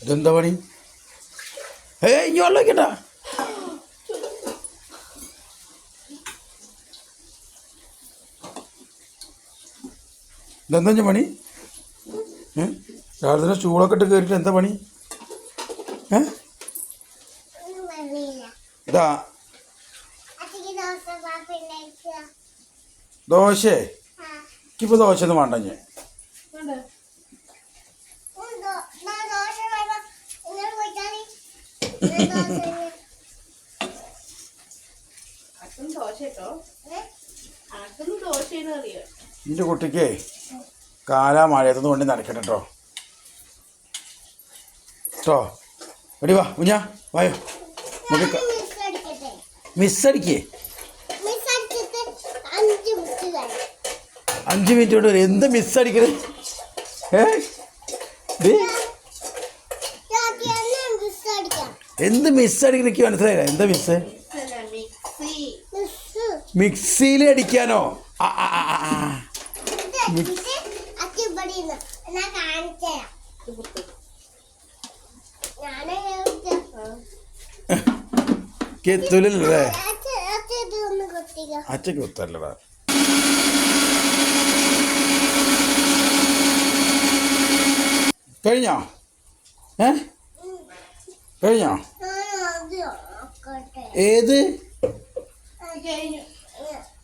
ഇതെന്താ പണി? ഏ ഇനി വെള്ളം വയ്ക്കട്ടാ ഇതെന്താ പണി? ഏ? രാവിലെ ചൂടൊക്കെ ഇട്ട് കയറിയിട്ട് എന്താ പണി? ഏ? ഇതാ. ദോശേ. എനിക്കിപ്പോൾ ദോശ ഒന്നും വേണ്ട ഞാൻ അച്ഛൻ ദോശ കേട്ടോ അച്ഛന് ദോശയാണ് അറിയാം എന്റെ കുട്ടിക്ക് കാലാ മഴയത്തുനിന്ന് കൊണ്ട് നടക്കട്ടെ കേട്ടോ കേട്ടോ എടി വാ കുഞ്ഞാ വായോ. നമുക്ക് മിസ്സടിക്കേ. അഞ്ച് മിനിറ്റ് കൊണ്ട് വരും. എന്ത് മിസ്സടിക്കണേ? ഏ? എന്ത് മിസ്സടിക്കണ എനിക്ക് മനസ്സിലായില്ല. എന്താ മിസ് മിക്സിയിൽ അടിക്കാനോ. കെത്തൂലല്ലേ? അച്ഛക്ക് കുത്തല്ലടാ. കഴിഞ്ഞോ? ഏ? കഴിഞ്ഞോ? ഏത്?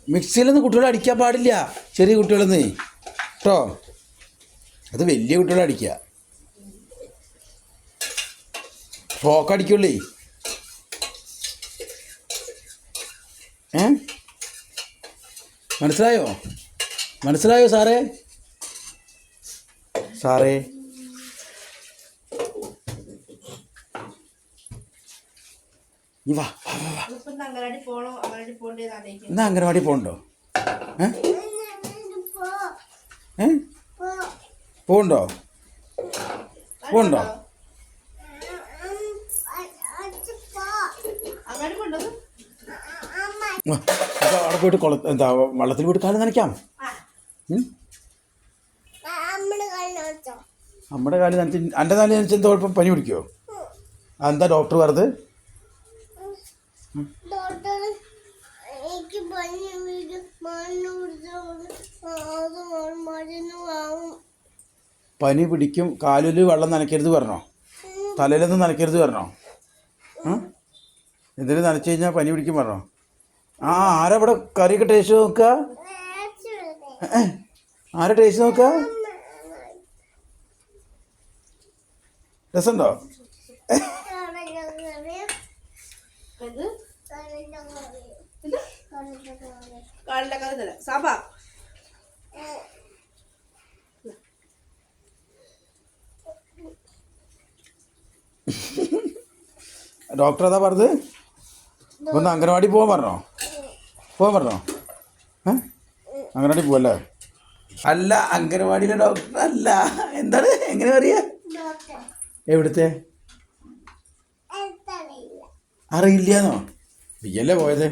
മിക്സിയിലൊന്നും കുട്ടികളെ അടിക്കാൻ പാടില്ല. ചെറിയ കുട്ടികളൊന്നേ. കേട്ടോ അത് വലിയ കുട്ടികളെ അടിക്കുക ഫ്രോക്ക് അടിക്കുള്ളേ. ഏ? മനസ്സിലായോ? മനസ്സിലായോ സാറേ? സാറേ നീ വാ വാ വാ വാ ഇപ്പൊ അങ്കലാടി പോണോ അങ്കലാടി പോണ്ടേന്ന് വാ എന്നാ അംഗനവാടി പോകണ്ടോ ഏ? പോണ്ടോ? പോകണ്ടോ പോണ്ടോ അപ്പോൾ അവിടെ പോയിട്ട് കുള എന്താ വള്ളത്തിൽ പോയിട്ട് കാലം നനയ്ക്കാം? നമ്മുടെ കാലം നനച്ച്? എന്റെ കാലം നനച്ച് എന്താ കുഴപ്പം പനി പിടിക്കുമോ എന്താ ഡോക്ടർ പറഞ്ഞത്? എനിക്ക് പനി മരുന്ന് വാങ്ങും. പിടിക്കും. കാലിൽ വെള്ളം നനയ്ക്കരുത് പറഞ്ഞോ? തലയിലൊന്നും നനയ്ക്കരുത് പറഞ്ഞോ? ഇതിൽ നനച്ചു കഴിഞ്ഞാൽ പനി പിടിക്കും പറഞ്ഞോ? ആ ആരാ ഇവിടെ കറിയൊക്കെ ടേസ്റ്റ് നോക്കുക ഏ, ആരാ ടേസ്റ്റ് നോക്ക? രസമുണ്ടോ? കഥ തരാം. സഭ ഡോക്ടർ അതാ പറഞ്ഞത്? ഒന്ന് അംഗനവാടി പോവാൻ പറഞ്ഞോ? പോവാൻ പറഞ്ഞോ? ഏ? അംഗനവാടി പോവല്ലേ? അല്ല അംഗനവാടിയിലെ ഡോക്ടർ അല്ല. എന്താണ്? എങ്ങനെ പറയാ എവിടുത്തെ? അറിയില്ലെന്നോ? നീയല്ലേ പോയത്.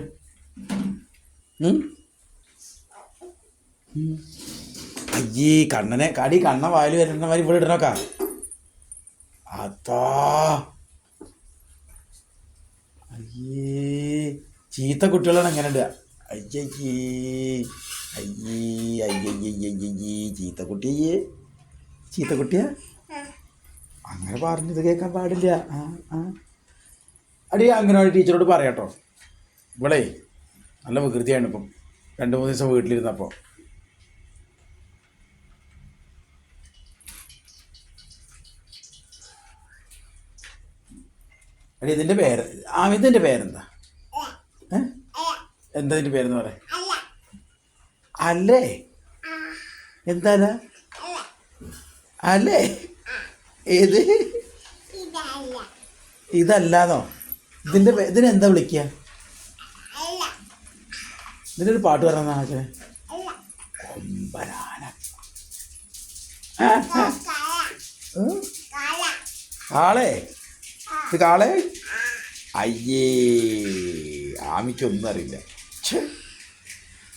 അയ്യേ കണ്ണനെ കടി കണ്ണ വായിൽ വരുന്ന മാതിരി ഇവിടെ ഇടണോക്കാ. അതാ. അയ്യേ ചീത്ത കുട്ടികളാണ് അങ്ങനെ ഇടുക. അയ്യയ്യേ അയ്യേ അയ്യയ്യയ്യയ്യേ ചീത്ത കുട്ടിയേ ചീത്ത കുട്ടിയാ? അങ്ങനെ പറഞ്ഞത് കേൾക്കാൻ പാടില്ല. ആ ആ. അടി അംഗനവാടി ടീച്ചറോട് പറയാട്ടോ. ഇവിടെ നല്ല വികൃതിയാണ് ഇപ്പം. രണ്ട് മൂന്ന് ദിവസം വീട്ടിലിരുന്നപ്പോൾ. അടി ഇതിന്റെ പേര് അമിതിന്റെ പേരെന്താ? ഏ? എന്താ ഇതിന്റെ പേരെന്ന് പറയാം അല്ലേ? എന്താ അല്ലേ? ഏത്? ഇതല്ലാതോ ഇതല്ലാന്നോ? ഇതിന്റെ പേ- ഇതിനെന്താ വിളിക്കുക അല്ല ഒരു പാട്ട് പറഞ്ഞാ അച്ഛനെ കൊമ്പനാന കാള. കാളേ? ഇത് കാളേ? അയ്യേ ആമിക്കൊന്നും അറിയില്ല. ഛേ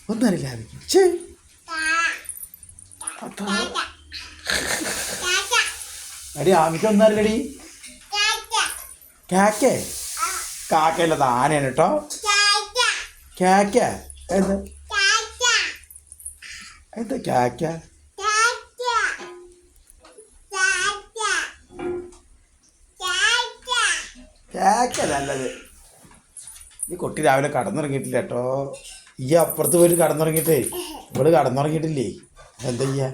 ഒന്നും അറിയില്ല ആമിക്ക്. ഛേ. ആമിക്ക് ഒന്നും കാക്ക അടി ആമിക്കൊന്നും അറിയില്ലടി. കാക്കേ. കാക്കയല്ല താനാണ് കേട്ടോ. കാക്ക. എന്താ? എന്താ എന്ത് കാക്ക? കാക്ക നല്ലത്. ഈ കുട്ടി രാവിലെ കടന്നുറങ്ങിയിട്ടില്ല കേട്ടോ. ഈ അപ്പുറത്ത് പോയിട്ട് കടന്നുറങ്ങിയിട്ടേ ഇവൾ കടന്നുറങ്ങിയിട്ടില്ലേ? എന്താ ചെയ്യാ?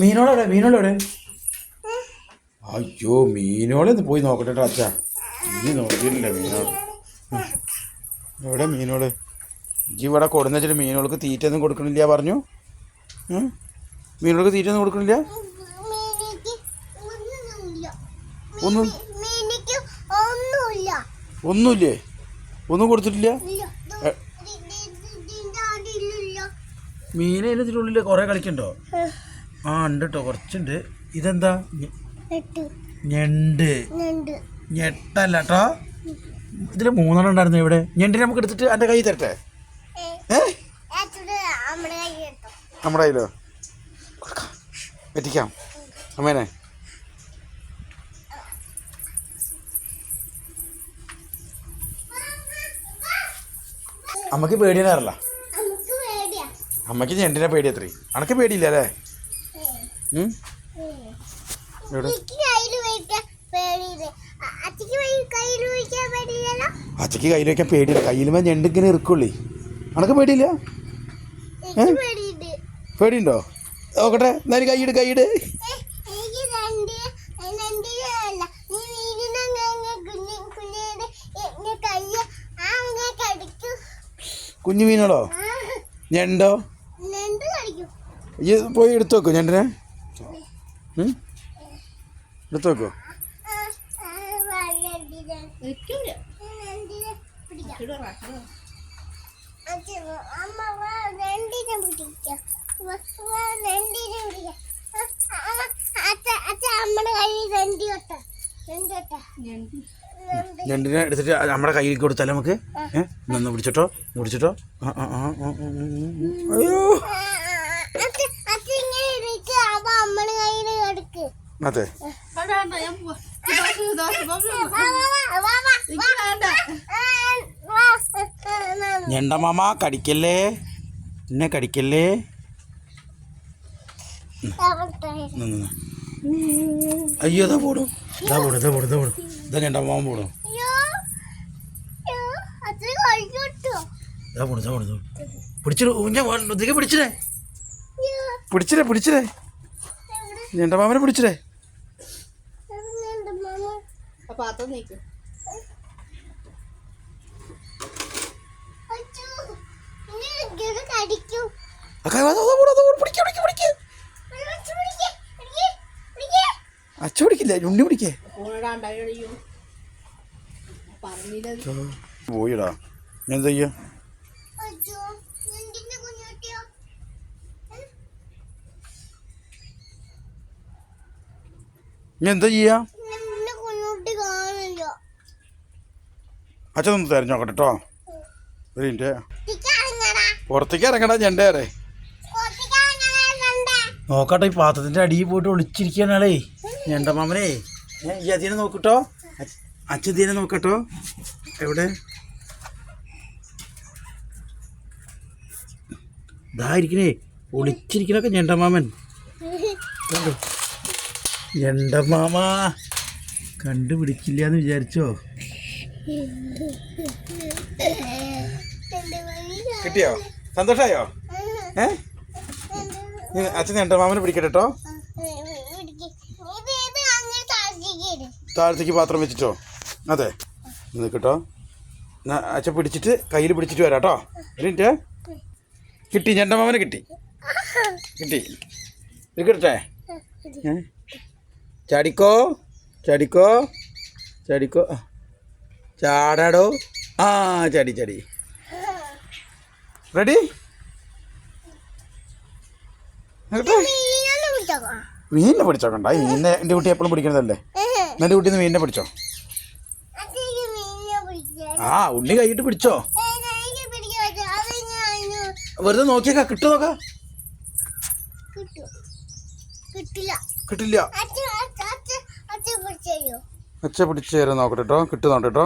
മീനോളെവിടെ മീനോളെവിടെ അയ്യോ മീനോളെ ഒന്ന് പോയി നോക്കട്ടെ കേട്ടോ അച്ഛാ. ഇനി നോക്കിയിട്ടില്ല മീനോളെ. എവിടെ മീനോൾ? ഇജ്ജി ഇവിടെ കൊടുന്ന് വെച്ചിട്ട് മീനുകൾക്ക് തീറ്റ ഒന്നും കൊടുക്കണില്ല പറഞ്ഞു? മീനുകൾക്ക് തീറ്റ ഒന്നും കൊടുക്കണില്ല? ഒന്നും ഒന്നുമില്ല. ഒന്നും കൊടുത്തിട്ടില്ല? അടിയിലില്ല ഇതിനുള്ളിൽ കുറേ കളിക്കണ്ടോ ആ ഉണ്ട് കേട്ടോ കുറച്ചുണ്ട്. ഇതെന്താ? ഞണ്ട്. ഞെട്ടല്ല കേട്ടോ ഇതിൽ മൂന്നെണ്ണം ഉണ്ടായിരുന്നു ഇവിടെ. ഞണ്ടിനെ നമുക്ക് എടുത്തിട്ട് എന്റെ കൈ തരട്ടെ? നമ്മുടെ കയ്യിലോ? എത്തിക്കാം അമ്മേനെ. അമ്മയ്ക്ക് പേടിയാറില്ല നമുക്ക് പേടിയാ. അമ്മയ്ക്ക് ഞണ്ടിനെ പേടി അത്രേ. അനക്ക് പേടിയില്ല അല്ലേ? അച്ഛക്ക് കയ്യിൽ വയ്ക്കാൻ പേടിയില്ല. കയ്യിലുമ്പോൾ ഞണ്ട് ഇങ്ങനെ ഇറുക്കുള്ളേ അനക്ക് പേടിയില്ല? പേടിയുണ്ടോ. നോക്കട്ടെ. എന്നാലും കൈയിട് കൈയിട് ഏ, എനിക്ക് രണ്ട് രണ്ടിലല്ല നീ വീടിനെ കുഞ്ഞു കുഞ്ഞിയുടെ എന്റെ കൈ ആ അങ്ങനെ കടിക്കും കുഞ്ഞു മീനുകളോ ഞണ്ടോ? ഈ പോയി എടുത്തു വെക്കോ ഞണ്ടിനെ? എടുത്തു വെക്കോ. ഞണ്ട്. ഞണ്ടിനെ എടുത്തിട്ട് നമ്മുടെ കയ്യിൽ കൊടുത്താലോ നമുക്ക്? ഏഹ് നിന്ന് പിടിച്ചിട്ടോ? പിടിച്ചിട്ടോ. അയ്യോ. അതെ ആ, ഞണ്ടമാമ കടിക്കല്ലേ? എന്നെ കടിക്കല്ലേ? നിന്ന്. അയ്യോ ദാ പോടും ദാ പോടും ദാ പോടും ദാ പോടും ഇതാ പോടും അയ്യോ അച്ഛൻ കഴിക്കട്ടോ ഇതാ പോടും ദാ പോടും പിടിച്ചിട്ട് ഊഞ്ഞ പിടിച്ചിരേ പിടിച്ചേ പിടിച്ചേ പിടിച്ചേ എവിടെ ഞണ്ടമാമനെ പിടിച്ചേ എവിടെയുണ്ട് മാമ ആ പാത്രം നീക്ക്. അച്ഛോ നീ ഇങ്ങനെ കടിക്കും അക്കാ, പോടും, പോടും. പിടിക്ക്, പിടിക്ക്, പിടിക്ക്. അച്ഛൻ പിടിക്ക് പിടിക്ക് പിടിക്ക് അച്ഛ പിടിക്കില്ല ഉണ്ണി പിടിക്കേ. പോയിടാ. എന്താ ചെയ്യാ? എന്താ ചെയ്യാ? അച്ഛൻ ഒന്ന് തെരഞ്ഞോക്കട്ടെ കേട്ടോ ഒരു മിനിറ്റ്. പുറത്തേക്ക് ഇറങ്ങടാ ഞണ്ടേറെ നോക്കട്ടെ ഈ പാത്രത്തിന്റെ അടിയിൽ പോയിട്ട് ഒളിച്ചിരിക്കാനാളേ ഞണ്ടമാമനെ മാമനേ ഈ അതിനെ നോക്കട്ടോ? അച്ഛൻ ഇതിനെ നോക്കട്ടോ. എവിടെ? ഇതായിരിക്കണേ ഒളിച്ചിരിക്കണൊക്കെ ഞണ്ടമാമൻ കണ്ടോ? ഞണ്ടമാമ കണ്ടുപിടിക്കില്ല എന്ന് വിചാരിച്ചോ? കിട്ടിയോ? സന്തോഷായോ? ഏ? അച്ഛൻ ഞണ്ടമാമനെ പിടിക്കട്ടെ താഴത്തേക്ക് പാത്രം വെച്ചിട്ടോ? അതെ. നിൽക്കട്ടോ അച്ഛൻ പിടിച്ചിട്ട് കയ്യിൽ പിടിച്ചിട്ട് വരാം കേട്ടോ എന്നിട്ട് കിട്ടി. കിട്ടി മാമന് കിട്ടി. കിട്ടി. നിൽക്കട്ടെ? ചാടിക്കോ? ചാടിക്കോ? ചാടിക്കോ. ചാടാടോ? ആ ചാടി ചാടി. റെഡി? മീനിനെ പിടിച്ചോക്കണ്ട. മീനെ മീനിനെ എന്റെ കുട്ടി എപ്പോഴും പിടിക്കുന്നതല്ലേ എന്റെ കുട്ടി മീനിനെ പിടിച്ചോ? ആ ഉണ്ണി കൈയിട്ട് പിടിച്ചോ? വെറുതെ നോക്കിയേക്കാ കിട്ടു നോക്കാ. കിട്ടില്ല. അച്ഛ പിടിച്ചു തരാൻ നോക്കട്ടെ കേട്ടോ കിട്ടുന്നുണ്ട് കേട്ടോ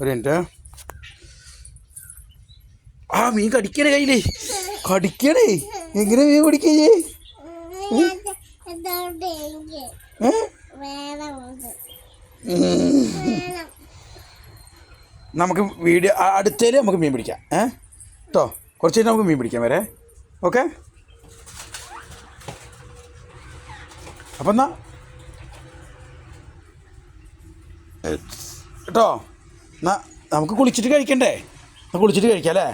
ഒരു മിനിറ്റ്. ആ മീൻ കടിക്കണേ കയ്യിലേ. കടിക്കണേ? എങ്ങനെ മീൻ പിടിക്കേ ഏ? നമുക്ക് വീഡിയോ അടുത്തേൽ നമുക്ക് മീൻ പിടിക്കാം. ഏ? കേട്ടോ കുറച്ച് നമുക്ക് മീൻ പിടിക്കാം വരെ. ഓക്കെ? അപ്പം എന്നാ? കേട്ടോ എന്നാ നമുക്ക് കുളിച്ചിട്ട് കഴിക്കണ്ടേ? നമുക്ക് കുളിച്ചിട്ട് കഴിക്കാം അല്ലേ?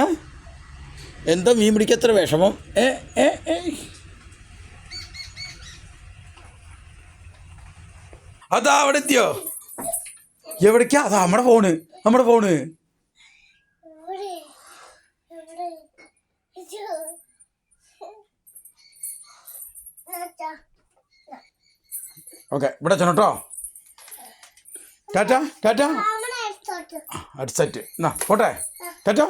ഏ? എന്താ മീൻ പിടിക്കാൻ എത്ര വിഷമം? ഏ ഏ ഏ. അതാ അവിടെ എത്തിയോ? എവിടേക്കാ? അതാ നമ്മുടെ ഫോണ് നമ്മുടെ ഫോണ്. ഓക്കെ ഇവിടെ ചെന്നോ കേട്ടോ ടാറ്റ ഹെഡ്സെറ്റ് അടുത്ത സെറ്റ് എന്നാ പോട്ടെ. ടാറ്റ.